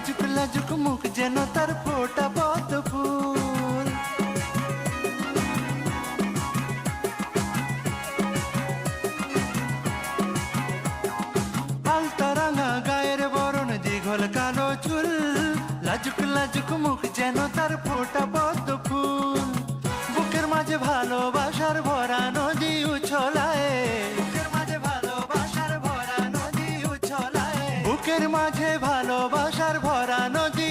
লাজুক লাজুক মুখ যেন তার ফোটা পদ্ম ফুল আলতা রাঙা গায়ের বরণ দীঘল কালো চুল লাজুক লাজুক মুখ যেন তার ফোটা পদ্ম ফুল বুকের মাঝে ভালোবাসার ভরা বুকের মাঝে ভালোবাসার ভরা নদী